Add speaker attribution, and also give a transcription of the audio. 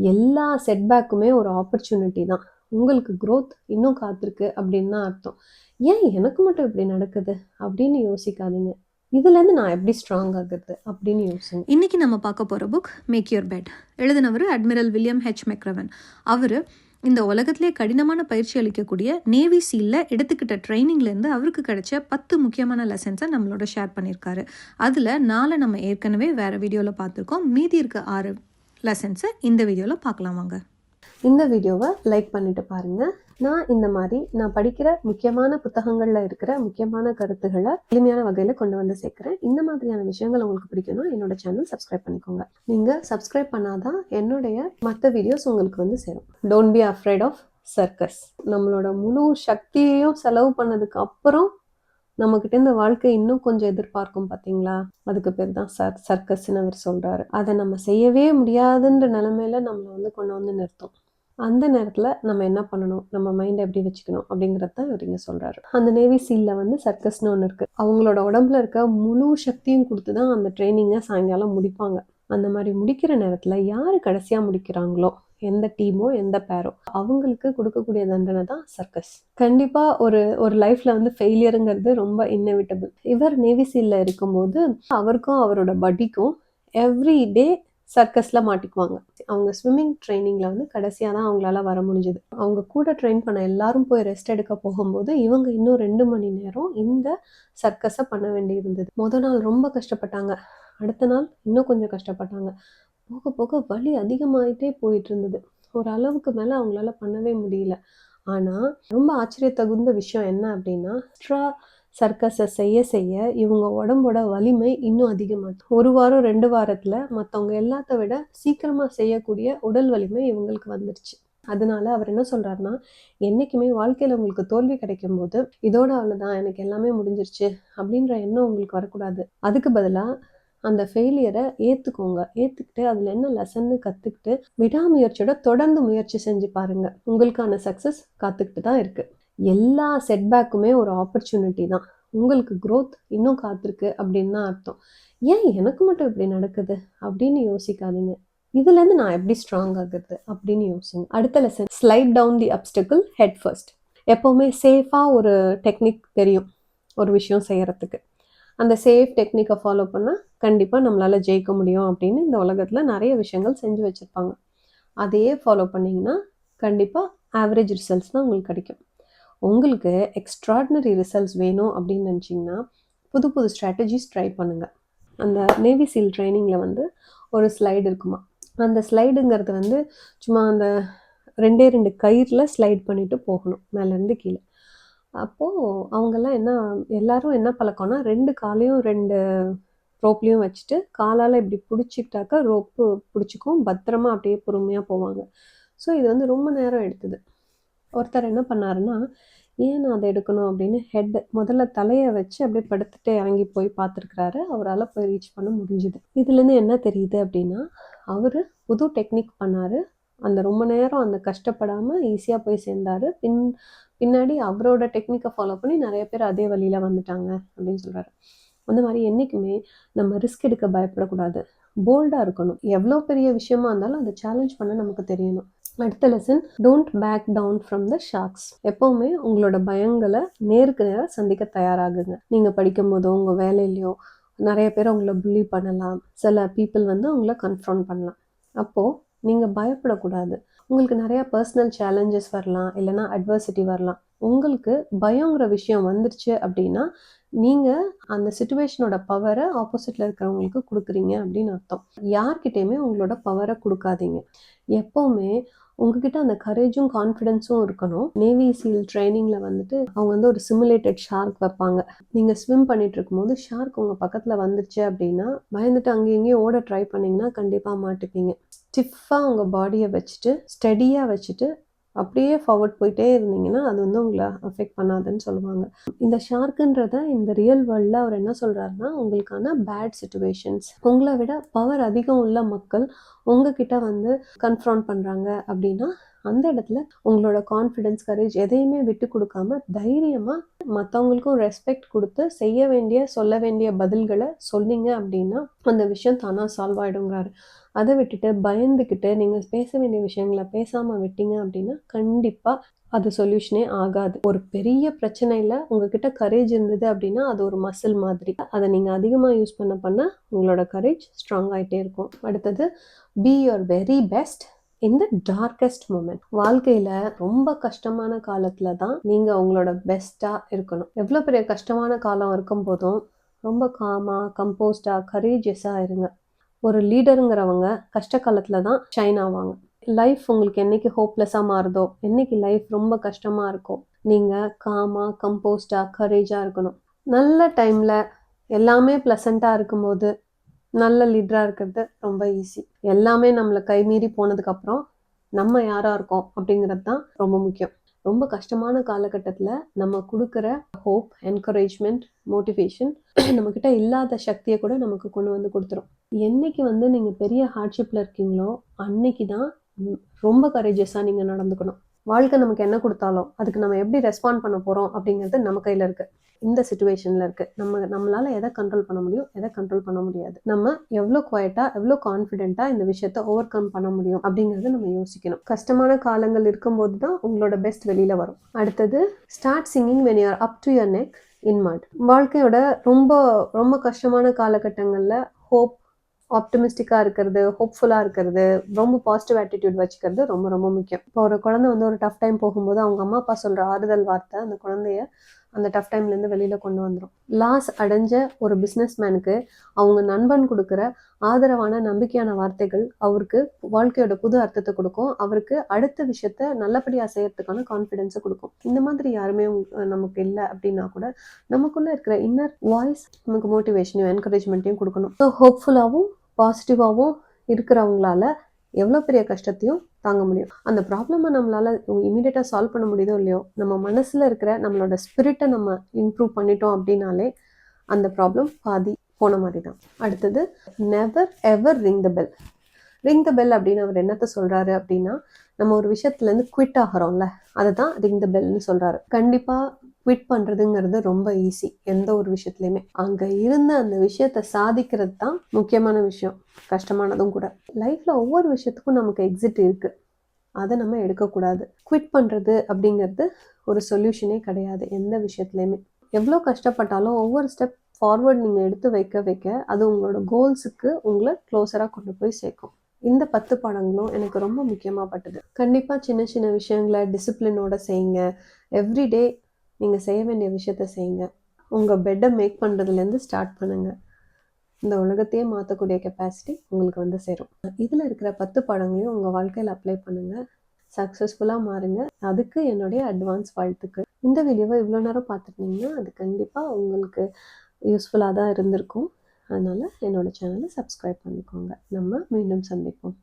Speaker 1: எல்லா செட்பேக்குமே ஒரு ஆப்பர்ச்சுனிட்டி தான். உங்களுக்கு க்ரோத் இன்னும் காத்திருக்கு அப்படின்னு தான் அர்த்தம். ஏன் எனக்கு மட்டும் இப்படி நடக்குது? அப்படின்னு யோசிக்காதீங்க. இதுலேருந்து நான் எப்படி ஸ்ட்ராங் ஆகுறது? அப்படின்னு யோசிங்க.
Speaker 2: இன்றைக்கி நம்ம பார்க்க போகிற புக் மேக் யூர் பெட் எழுதினவர் அட்மிரல் வில்லியம் ஹெச் மெக்ரவன் அவர் இந்த உலகத்திலே கடினமான பயிற்சி அளிக்கக்கூடிய நேவி சீலில் எடுத்துக்கிட்ட ட்ரைனிங்லேருந்து அவருக்கு கிடைச்ச பத்து முக்கியமான லெசன்ஸை நம்மளோட ஷேர் பண்ணியிருக்காரு. அதில் நாளை நம்ம ஏற்கனவே வேறு வீடியோவில் பார்த்துருக்கோம். மீதி இருக்க ஆறு லெசன்ஸை இந்த வீடியோவில் பார்க்கலாம் வாங்க.
Speaker 1: இந்த வீடியோவை லைக் பண்ணிட்டு பாருங்க. நான் இந்த மாதிரி நான் படிக்கிற முக்கியமான புத்தகங்களில் இருக்கிற முக்கியமான கருத்துக்களை எளிமையான வகையில் கொண்டு வந்து சேர்க்குறேன். இந்த மாதிரியான விஷயங்கள் உங்களுக்கு பிடிக்கணும் என்னோட சேனல் சப்ஸ்கிரைப் பண்ணிக்கோங்க. நீங்கள் சப்ஸ்கிரைப் பண்ணாதான் என்னுடைய மற்ற வீடியோஸ் உங்களுக்கு வந்து சேரும். Don't be afraid of circus நம்மளோட முழு சக்தியையும் செலவு பண்ணதுக்கு அப்புறம் நம்மக்கிட்ட இந்த வாழ்க்கை இன்னும் கொஞ்சம் எதிர்பார்க்கும் பார்த்தீங்களா அதுக்கு பேர் தான் சர் சர்க்கஸ்ன்னு அவர் சொல்கிறாரு அதை நம்ம செய்யவே முடியாதுன்ற நிலமையில நம்மளை வந்து கொண்டு வந்து நிறுத்தும். அந்த நேரத்தில் நம்ம என்ன பண்ணணும்? நம்ம மைண்டை எப்படி வச்சுக்கணும்? அப்படிங்கிறத தான் இவர் இங்கே சொல்கிறாரு அந்த நேவி சீலில் வந்து சர்க்கஸ்னு ஒன்று இருக்குது அவங்களோட உடம்புல இருக்க முழு சக்தியும் கொடுத்து தான் அந்த ட்ரைனிங்கை சாயங்காலம் முடிப்பாங்க. அந்த மாதிரி முடிக்கிற நேரத்தில் யார் கடைசியாக முடிக்கிறாங்களோ எந்த டீமோ எந்த பேரோ அவங்களுக்கு கொடுக்கக்கூடிய தண்டனை தான் சர்க்கஸ். கண்டிப்பாக ஒரு ஒரு லைஃப்பில் வந்து ஃபெயிலியருங்கிறது ரொம்ப இன்னவிட்டபிள் இவர் நேவி சீலில் இருக்கும்போது அவருக்கும் அவரோட பட்டிக்கும் எவ்ரி டே சர்க்கஸில் மாட்டிக்குவாங்க. அவங்க ஸ்விம்மிங் ட்ரைனிங்கில் வந்து கடைசியாக தான் அவங்களால வர முடிஞ்சுது. அவங்க கூட ட்ரெயின் பண்ண எல்லாரும் போய் ரெஸ்ட் எடுக்க போகும்போது இவங்க இன்னும் ரெண்டு மணி நேரம் இந்த சர்க்கஸை பண்ண வேண்டியிருந்தது. முத நாள் ரொம்ப கஷ்டப்பட்டாங்க. அடுத்த நாள் இன்னும் கொஞ்சம் கஷ்டப்பட்டாங்க. போக போக வலி அதிகமாயிட்டே போயிட்டு இருந்தது ஒரு அளவுக்கு மேலே அவங்களால பண்ணவே முடியல. ஆனால் ரொம்ப ஆச்சரியத்தகுந்த விஷயம் என்ன அப்படின்னா எக்ஸ்ட்ரா சர்க்கஸை செய்ய செய்ய இவங்க உடம்போட வலிமை இன்னும் அதிகமாகுது ஒரு வாரம் ரெண்டு வாரத்தில் மற்றவங்க எல்லாத்த விட சீக்கிரமாக செய்யக்கூடிய உடல் வலிமை இவங்களுக்கு வந்துருச்சு. அதனால அவர் என்ன சொல்கிறாருன்னா என்றைக்குமே வாழ்க்கையில் உங்களுக்கு தோல்வி கிடைக்கும் போது இதோட அவ்வளோதான் எனக்கு எல்லாமே முடிஞ்சிருச்சு அப்படின்ற எண்ணம் உங்களுக்கு வரக்கூடாது. அதுக்கு பதிலாக அந்த ஃபெயிலியரை ஏற்றுக்கோங்க ஏற்றுக்கிட்டு அதில் என்ன லெசன்னு கற்றுக்கிட்டு விடாமுயற்சியோட தொடர்ந்து முயற்சி செஞ்சு பாருங்கள் உங்களுக்கான சக்ஸஸ் காத்துக்கிட்டு தான் இருக்குது எல்லா செட்பேக்குமே ஒரு ஆப்பர்ச்சுனிட்டி தான். உங்களுக்கு க்ரோத் இன்னும் காத்திருக்கு அப்படின்னு தான் அர்த்தம். ஏன் எனக்கு மட்டும் இப்படி நடக்குது? அப்படின்னு யோசிக்காதீங்க. இதுலேருந்து நான் எப்படி ஸ்ட்ராங் ஆகுறது? அப்படின்னு யோசிங்க. அடுத்த lesson slide down the obstacle head first எப்போவுமே சேஃபாக ஒரு டெக்னிக் தெரியும். ஒரு விஷயம் செய்கிறதுக்கு அந்த சேஃப் டெக்னிக்கை ஃபாலோ பண்ணால் கண்டிப்பாக நம்மளால் ஜெயிக்க முடியும் அப்படின்னு இந்த உலகத்தில் நிறைய விஷயங்கள் செஞ்சு வச்சுருப்பாங்க. அதையே ஃபாலோ பண்ணிங்கன்னா கண்டிப்பாக ஆவரேஜ் ரிசல்ட்ஸ் தான் உங்களுக்கு கிடைக்கும். உங்களுக்கு எக்ஸ்ட்ராடினரி ரிசல்ட்ஸ் வேணும் அப்படின்னு நினச்சிங்கன்னா புது புது ஸ்ட்ராட்டஜிஸ் ட்ரை பண்ணுங்கள் அந்த நேவி சீல் ட்ரைனிங்கில் வந்து ஒரு ஸ்லைடு இருக்குமா? அந்த ஸ்லைடுங்கிறது வந்து சும்மா அந்த ரெண்டே ரெண்டு கயிறில் ஸ்லைட் பண்ணிவிட்டு போகணும் மேலேருந்து கீழே. அப்போது அவங்கெல்லாம் என்ன எல்லாரும் என்ன பழக்கம்னா ரெண்டு காலையும் ரெண்டு ரோப்லேயும் வச்சுட்டு காலால் இப்படி பிடிச்சிக்கிட்டாக்கா ரோப்பு பிடிச்சிக்கும் பத்திரமா அப்படியே பொறுமையாக போவாங்க. ஸோ இது வந்து ரொம்ப நேரம் எடுத்தது. ஒருத்தர் என்ன பண்ணாருன்னா ஏன் நான் அதை எடுக்கணும்? அப்படின்னு ஹெட் முதல்ல தலையை வச்சு அப்படியே படுத்துட்டு இறங்கி போய் பார்த்துருக்குறாரு. அவரால் போய் ரீச் பண்ண முடிஞ்சுது. இதுலேருந்து என்ன தெரியுது அப்படின்னா அவர் புது டெக்னிக் பண்ணார். அந்த ரொம்ப நேரம் அந்த கஷ்டப்படாமல் ஈஸியாக போய் சேர்ந்தார். பின் பின்னாடி அவரோட டெக்னிக்கை ஃபாலோ பண்ணி நிறைய பேர் அதே வழியில் வந்துட்டாங்க அப்படின்னு சொல்கிறாரு அந்த மாதிரி என்றைக்குமே நம்ம ரிஸ்க் எடுக்க பயப்படக்கூடாது. போல்டாக இருக்கணும். எவ்வளோ பெரிய விஷயமா இருந்தாலும் அதை சேலஞ்ச் பண்ண நமக்கு தெரியணும். அடுத்த lesson don't back down from the sharks எப்போவுமே உங்களோட பயங்களை நேருக்கு நேராக சந்திக்க தயாராகுங்க. நீங்கள் படிக்கும் போதோ உங்கள் வேலையிலையோ நிறைய பேர் உங்களை புள்ளி பண்ணலாம். சில பீப்புள் வந்து உங்களை கன்ஃபர்ம் பண்ணலாம். அப்போது நீங்கள் பயப்படக்கூடாது. உங்களுக்கு நிறையா பர்சனல் சேலஞ்சஸ் வரலாம். இல்லைன்னா அட்வர்சிட்டி வரலாம். உங்களுக்கு பயங்கிற விஷயம் வந்துருச்சு அப்படின்னா நீங்கள் அந்த சுச்சுவேஷனோட பவரை ஆப்போசிட்டில் இருக்கிறவங்களுக்கு கொடுக்குறீங்க அப்படின்னு அர்த்தம். யார்கிட்டயுமே உங்களோட பவரை கொடுக்காதீங்க. எப்போவுமே உங்ககிட்ட அந்த கரேஜும் கான்ஃபிடென்ஸும் இருக்கணும். நேவி சீல் ட்ரைனிங்கில் வந்துட்டு அவங்க வந்து ஒரு சிமுலேட்டட் ஷார்க் வைப்பாங்க. நீங்கள் ஸ்விம் பண்ணிட்டு இருக்கும்போது ஷார்க் உங்கள் பக்கத்தில் வந்துருச்சு அப்படின்னா பயந்துட்டு அங்கேயும் இங்கேயும் ஓட ட்ரை பண்ணிங்கன்னா கண்டிப்பாக மாட்டுப்பீங்க. ஸ்டிஃபாக உங்கள் பாடியை வச்சுட்டு ஸ்டடியாக வச்சுட்டு அப்படியே ஃபார்வர்ட் போயிட்டே இருந்தீங்கன்னா அது வந்து உங்களை அஃபெக்ட் பண்ணாதுன்னு சொல்லுவாங்க. இந்த ஷார்க்குன்றத இந்த ரியல் வேர்ல்டில் அவர் என்ன சொல்கிறாருன்னா உங்களுக்கான பேட் சுச்சுவேஷன்ஸ் உங்களை விட பவர் அதிகம் உள்ள மக்கள் உங்ககிட்ட வந்து கன்ஃபர்ம் பண்ணுறாங்க அப்படின்னா அந்த இடத்துல உங்களோட கான்ஃபிடென்ஸ் கரேஜ் எதையுமே விட்டு கொடுக்காம தைரியமாக மற்றவங்களுக்கும் ரெஸ்பெக்ட் கொடுத்து செய்ய வேண்டிய சொல்ல வேண்டிய பதில்களை சொன்னீங்க அப்படின்னா அந்த விஷயம் தானாக சால்வ் ஆகிடுங்கிறாரு அதை விட்டுட்டு பயந்துக்கிட்டு நீங்கள் பேச வேண்டிய விஷயங்களை பேசாமல் விட்டீங்க அப்படின்னா கண்டிப்பாக அது சொல்யூஷனே ஆகாது. ஒரு பெரிய பிரச்சனையில் உங்ககிட்ட கரேஜ் இருந்தது அப்படின்னா அது ஒரு மசில் மாதிரி. அதை நீங்கள் அதிகமாக யூஸ் பண்ண பண்ண உங்களோட கரேஜ் ஸ்ட்ராங் ஆகிட்டே இருக்கும். அடுத்தது பி யுவர் வெரி பெஸ்ட் இந்த டார்க்கஸ்ட் மூமெண்ட் வாழ்க்கையில் ரொம்ப கஷ்டமான காலத்தில் தான் நீங்கள் உங்களோட பெஸ்ட்டாக இருக்கணும். எவ்வளோ பெரிய கஷ்டமான காலம் இருக்கும் போதும் ரொம்ப காமாக கம்போஸ்டா கரேஜியஸா இருங்க. ஒரு லீடருங்கிறவங்க கஷ்ட காலத்தில் தான் ஷைன் ஆவாங்க. லைஃப் உங்களுக்கு என்னைக்கு ஹோப்லெஸ்ஸாக மாறுதோ என்னைக்கு லைஃப் ரொம்ப கஷ்டமாக இருக்கோ நீங்கள் காமாக கம்போஸ்டாக கரேஜாக இருக்கணும். நல்ல டைமில் எல்லாமே ப்ளசண்ட்டாக இருக்கும்போது நல்ல லீடராக இருக்கிறது ரொம்ப ஈஸி எல்லாமே நம்மளை கைமீறி போனதுக்கப்புறம் நம்ம யாராக இருக்கோம் அப்படிங்கிறது தான் ரொம்ப முக்கியம். ரொம்ப கஷ்டமான காலகட்டத்தில் நம்ம கொடுக்குற ஹோப் என்கரேஜ்மெண்ட் மோட்டிவேஷன் நம்மக்கிட்ட இல்லாத சக்தியை கூட நமக்கு கொண்டு வந்து கொடுத்துரும். என்னைக்கு வந்து நீங்கள் பெரிய ஹார்ட்ஷிப்பில் இருக்கீங்களோ அன்னைக்கு தான் ரொம்ப கரேஜஸாக நீங்கள் நடந்துக்கணும். வாழ்க்கை நமக்கு என்ன கொடுத்தாலும் அதுக்கு நம்ம எப்படி ரெஸ்பாண்ட் பண்ண போகிறோம் அப்படிங்கிறது நம்ம கையில் இருக்குது இந்த சுச்சுவேஷனில் இருக்குது நம்ம நம்மளால் எதை கண்ட்ரோல் பண்ண முடியும் எதை கண்ட்ரோல் பண்ண முடியாது. நம்ம எவ்வளோ குவைட்டாக எவ்வளோ கான்ஃபிடென்ட்டாக இந்த விஷயத்த ஓவர் கம் பண்ண முடியும் அப்படிங்கிறத நம்ம யோசிக்கணும். கஷ்டமான காலங்கள் இருக்கும்போது தான் உங்களோட பெஸ்ட் வெளியில் வரும். அடுத்தது start singing when you're up to your neck in வாழ்க்கையோட ரொம்ப ரொம்ப கஷ்டமான காலகட்டங்களில் ஹோப் ஆப்டிமிஸ்டிக்காக இருக்கிறது ஹோப்ஃபுல்லாக இருக்கிறது ரொம்ப பாசிட்டிவ் ஆட்டிடியூட் வச்சுக்கிறது ரொம்ப ரொம்ப முக்கியம். இப்போ ஒரு குழந்தை வந்து ஒரு டஃப் டைம் போகும்போது அவங்க அம்மா அப்பா சொல்கிற ஆறுதல் வார்த்தை அந்த குழந்தைய அந்த டஃப் டைம்லேருந்து வெளியில் கொண்டு வந்துடும் லாஸ் அடைஞ்ச ஒரு பிஸ்னஸ் மேனுக்கு அவங்க நண்பன் கொடுக்குற ஆதரவான நம்பிக்கையான வார்த்தைகள் அவருக்கு வாழ்க்கையோட புது அர்த்தத்தை கொடுக்கும். அவருக்கு அடுத்த விஷயத்த நல்லபடியாக செய்யறதுக்கான கான்ஃபிடென்ஸை கொடுக்கும். இந்த மாதிரி யாருமே நமக்கு இல்லை அப்படின்னா கூட நமக்குள்ளே இருக்கிற இன்னர் வாய்ஸ் நமக்கு மோட்டிவேஷனையும் என்கரேஜ்மெண்ட்டையும் கொடுக்கணும். ஸோ ஹோப்ஃபுல்லாகவும் பாசிட்டிவாகவும் இருக்கிறவங்களால எவ்வளோ பெரிய கஷ்டத்தையும் தாங்க முடியும். அந்த ப்ராப்ளமை நம்மளால் இமீடியட்டாக சால்வ் பண்ண முடியுதோ இல்லையோ நம்ம மனசில் இருக்கிற நம்மளோட ஸ்பிரிட்டை நம்ம இம்ப்ரூவ் பண்ணிட்டோம் அப்படின்னாலே அந்த ப்ராப்ளம் பாதி போன மாதிரி தான் அடுத்தது never ever ring the bell ring the bell அப்படின்னு அவர் என்னத்த சொல்கிறாரு அப்படின்னா நம்ம ஒரு விஷயத்துலேருந்து குவிட் ஆகிறோம்ல அதை தான் ரிங் த பெல்னு சொல்கிறாரு கண்டிப்பாக குவிட் பண்ணுறதுங்கிறது ரொம்ப ஈஸி எந்த ஒரு விஷயத்துலையுமே. அங்கே இருந்த அந்த விஷயத்தை சாதிக்கிறது தான் முக்கியமான விஷயம். கஷ்டமானதும் கூட. லைஃப்பில் ஒவ்வொரு விஷயத்துக்கும் நமக்கு எக்ஸிட் இருக்குது அதை நம்ம எடுக்கக்கூடாது. குவிட் பண்ணுறது அப்படிங்கிறது ஒரு சொல்யூஷனே கிடையாது. எந்த விஷயத்துலையுமே. எவ்வளோ கஷ்டப்பட்டாலும் ஒவ்வொரு ஸ்டெப் ஃபார்வர்ட் நீங்கள் எடுத்து வைக்க வைக்க அது உங்களோட கோல்ஸுக்கு உங்களை க்ளோஸராக கொண்டு போய் சேர்க்கும். இந்த பத்து பாடங்களும் எனக்கு ரொம்ப முக்கியமாக பட்டது. கண்டிப்பாக சின்ன சின்ன விஷயங்களை டிசிப்ளினோட செய்யுங்க. எவ்ரிடே நீங்கள் செய்ய வேண்டிய விஷயத்த செய்யுங்க. உங்கள் பெட்டை மேக் பண்ணுறதுலேருந்து ஸ்டார்ட் பண்ணுங்கள் இந்த உலகத்தையே மாற்றக்கூடிய கெப்பாசிட்டி உங்களுக்கு வந்து சேரும். இதில் இருக்கிற பத்து பாடங்களையும் உங்கள் வாழ்க்கையில் அப்ளை பண்ணுங்கள் சக்ஸஸ்ஃபுல்லாக மாறுங்க. அதுக்கு என்னுடைய அட்வான்ஸ் வாழ்த்துக்கள். இந்த வீடியோவை இவ்வளோ நேரம் பார்த்துருந்தீங்கன்னா அது கண்டிப்பாக உங்களுக்கு யூஸ்ஃபுல்லாக தான் இருந்திருக்கும். அதனால் என்னோட சேனலை சப்ஸ்கிரைப் பண்ணிக்கோங்க. நம்ம மீண்டும் சந்திப்போம்.